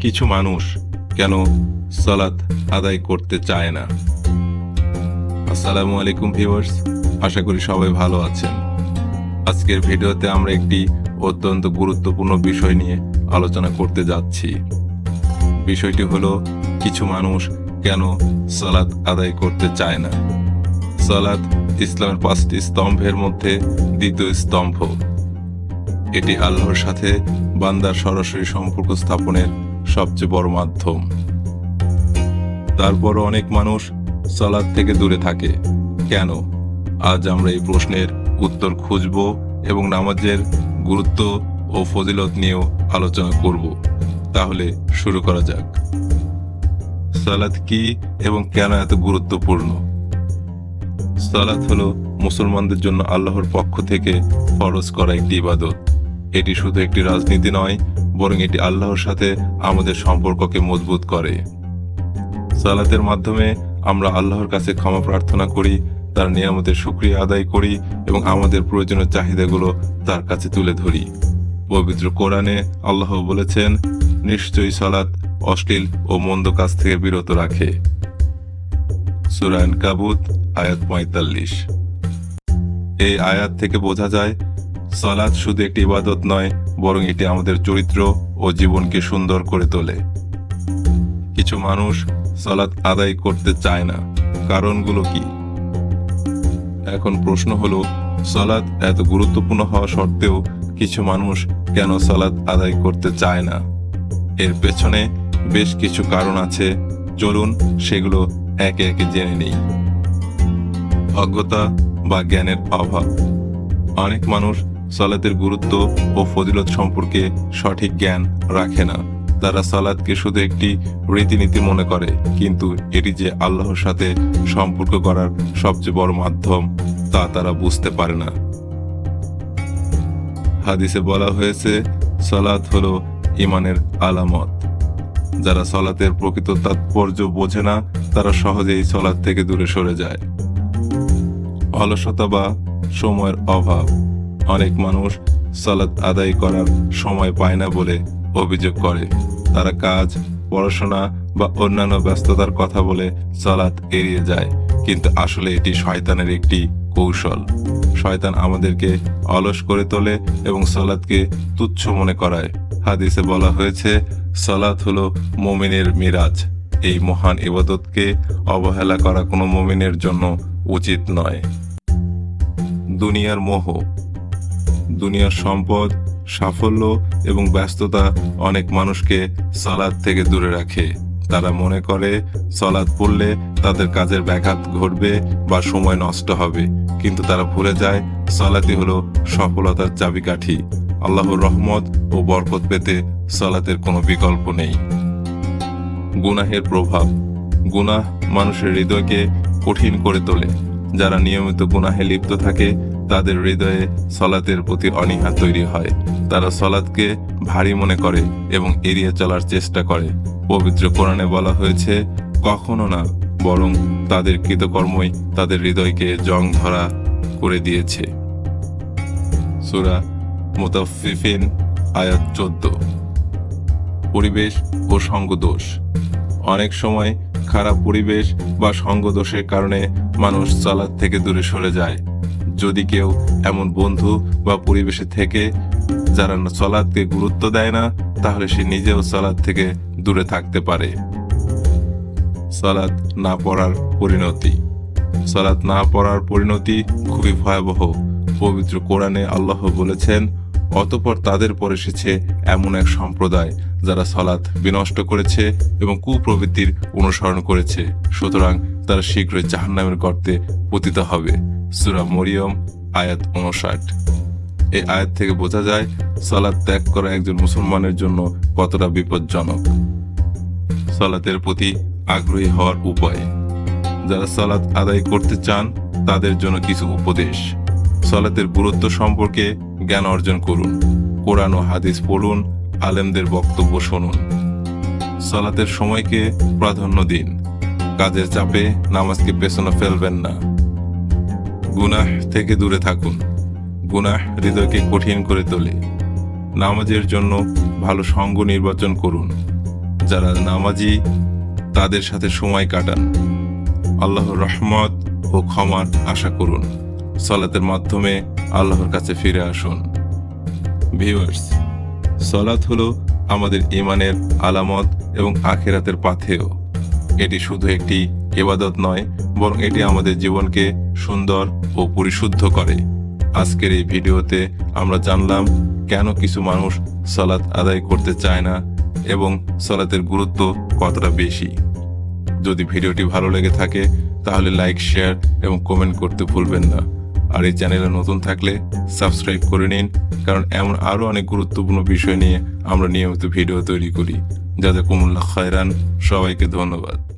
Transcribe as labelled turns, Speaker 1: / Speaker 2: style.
Speaker 1: কিছু মানুষ কেন সালাত আদায় করতে চায় না। আসসালামু আলাইকুম ভিউয়ার্স, আশা করি সবাই ভালো আছেন। আজকের ভিডিওতে আমরা একটি অত্যন্ত গুরুত্বপূর্ণ বিষয় নিয়ে আলোচনা করতে যাচ্ছি। বিষয়টি হলো, কিছু মানুষ কেন সালাত আদায় করতে চায় না? সালাত ইসলামের পাঁচটি স্তম্ভের মধ্যে দ্বিতীয় স্তম্ভ। এটি আল্লাহর সাথে বান্দার সরাসরি সম্পর্ক স্থাপনের সবচেয়ে বড় মাধ্যম। তারপরও অনেক মানুষ সালাদ থেকে দূরে থাকে। কেন? আজ আমরা এই প্রশ্নের উত্তর খুঁজব এবং নামাজের গুরুত্ব ও ফজিলত নিয়েও আলোচনা করব। তাহলে শুরু করা যাক। সালাদ কি এবং কেন এত গুরুত্বপূর্ণ? সালাত হলো মুসলমানদের জন্য আল্লাহর পক্ষ থেকে ফরজ করা একটি ইবাদত। এটি শুধু একটি রাজনীতি নয় বরং এটি আল্লাহর সাথে আমাদের সম্পর্ককে মজবুত করে। সালাতের মাধ্যমে আমরা আল্লাহর কাছে ক্ষমা প্রার্থনা করি, তার নিয়ামতের সুক্রিয়া আদায় করি এবং আমাদের প্রয়োজনীয় চাহিদাগুলো তার কাছে তুলে ধরি। পবিত্র কোরআনে আল্লাহ বলেছেন, নিশ্চয়ই সালাত অশ্লীল ও মন্দ কাজ থেকে বিরত রাখে। সুরায়ন কাবুত আয়াত পঁয়তাল্লিশ। এই আয়াত থেকে বোঝা যায় সালাদ শুধু একটি ইবাদত নয়, বরং এটি আমাদের চরিত্র ও জীবনকে সুন্দর করে তোলে। কিছু মানুষ সালাত আদায় করতে চায় না। কারণগুলো কি? এখন প্রশ্ন হলো সালাত এত গুরুত্বপূর্ণ হওয়া সত্ত্বেও কিছু মানুষ কেন সালাত আদায় করতে চায় না? এর পেছনে বেশ কিছু কারণ আছে। চলুন সেগুলো একে একে জেনে নেই। অজ্ঞতা বা জ্ঞানের অভাব। অনেক মানুষ সালাতের গুরুত্ব ও ফজিলত সম্পর্কে সঠিক জ্ঞান রাখে না। তারা সালাদকে শুধু একটি রীতিনীতি মনে করে, কিন্তু এটি যে আল্লাহর সাথে সম্পর্ক করার সবচেয়ে বড় মাধ্যম, তা তারা বুঝতে পারে না। হাদিসে বলা হয়েছে, সালাত হলো ইমানের আলামত। যারা সলাতের প্রকৃত তাৎপর্য বোঝে না, তারা সহজেই সলাৎ থেকে দূরে সরে যায়। অলসতা বা সময়ের অভাব। অনেক মানুষ সালাত আদায় করার সময় পায় না বলে অভিযোগ করে। তারা কাজ, পড়াশোনা বা অন্যান্য ব্যস্ততার কথা বলে সালাত এড়িয়ে যায়। কিন্তু আসলে এটি শয়তানের একটি কৌশল। শয়তান আমাদেরকে অলস করে তোলে এবং সালাদকে তুচ্ছ মনে করায়। হাদিসে বলা হয়েছে, সালাত হলো মোমিনের মিরাজ। এই মহান ইবাদতকে অবহেলা করা কোনো মোমিনের জন্য উচিত নয়। দুনিয়ার মোহ। দুনিয়ার সম্পদ, সাফল্য এবং ব্যস্ততা অনেক মানুষকে সালাদ থেকে দূরে রাখে। তারা মনে করে, সালাদ পড়লে তাদের কাজের ব্যাঘাত ঘটবে বা সময় নষ্ট হবে। কিন্তু তারা ভুলে যায় সালাতি হলো সফলতার চাবিকাঠি। আল্লাহর রহমত ও বরকত পেতে সলাতের কোনো বিকল্প নেই। গুনাহের প্রভাব। গুনাহ মানুষের হৃদয়কে কঠিন করে তোলে। যারা নিয়মিত গুনাহে লিপ্ত থাকে তাদের হৃদয়ে সলাতের প্রতি অনীহা তৈরি হয়। তারা সলাদকে ভারী মনে করে এবং এড়িয়ে চলার চেষ্টা করে। পবিত্র কোরআনে বলা হয়েছে, কখনো না, বরং তাদের কৃতকর্মই তাদের হৃদয়কে জং ধরা করে দিয়েছে। সুরা মুতাফিফিন আয়াত চোদ্দ। পরিবেশ ও সঙ্গদোষ। অনেক সময় খারাপ পরিবেশ বা সঙ্গদোষের কারণে মানুষ সালাদ থেকে দূরে সরে যায়। যদি কেউ এমন বন্ধু বা পরিবেশে থেকে যারা সলাদকে গুরুত্ব দেয় না, তাহলে সে নিজেও সলাদ থেকে দূরে থাকতে পারে। সলাদ না পড়ার পরিণতি। সলাদ না পড়ার পরিণতি খুবই ভয়াবহ। পবিত্র কোরআনে আল্লাহ বলেছেন অতপর তাদের পর এসেছে এমন এক সম্প্রদায় যারা সলাৎ বিনষ্ট করেছে এবং কুপ্রবৃত্তির অনুসরণ করেছে। সুতরাং তারা শীঘ্রই জাহান্নামের গর্তে পতিত হবে। সুরা মরিয়ম, আয়াত উনষাট। এই আয়াত থেকে বোঝা যায় সালাদ ত্যাগ করা একজন মুসলমানের জন্য কতটা বিপজ্জনক। সালাতের প্রতি আগ্রহী হওয়ার উপায়। যারা সালাত আদায় করতে চান, তাদের জন্য কিছু উপদেশ। সালাতের গুরুত্ব সম্পর্কে জ্ঞান অর্জন করুন, কোরআন ও হাদিস পড়ুন, আলেমদের বক্তব্য শুনুন। সালাতের সময়কে প্রাধান্য দিন। কাজের চাপে নামাজকে পেছনে ফেলবেন না। গুনাহ থেকে দূরে থাকুন। গুনাহ হৃদয়কে কঠিন করে তোলে। নামাজের জন্য ভালো সঙ্গ নির্বাচন করুন। যারা নামাজি, তাদের সাথে সময় কাটান। আল্লাহর রহমত ও ক্ষমার আশা করুন। সলাতের মাধ্যমে আল্লাহর কাছে ফিরে আসুন। ভিউয়ার্স সলাত হলো আমাদের ইমানের আলামত এবং আখেরাতের পাথেয়। এটি শুধু একটি এবাদত নয়, বরং এটি আমাদের জীবনকে সুন্দর ও পরিশুদ্ধ করে। আজকের এই ভিডিওতে আমরা জানলাম কেন কিছু মানুষ সলাৎ আদায় করতে চায় না এবং সলাতের গুরুত্ব কতটা বেশি। যদি ভিডিওটি ভালো লেগে থাকে, তাহলে লাইক শেয়ার এবং কমেন্ট করতে ভুলবেন না। আর এই চ্যানেলে নতুন থাকলে সাবস্ক্রাইব করে নিন, কারণ এমন আরও অনেক গুরুত্বপূর্ণ বিষয় নিয়ে আমরা নিয়মিত ভিডিও তৈরি করি। যাতে কুমুল্লা খয়রান, সবাইকে ধন্যবাদ।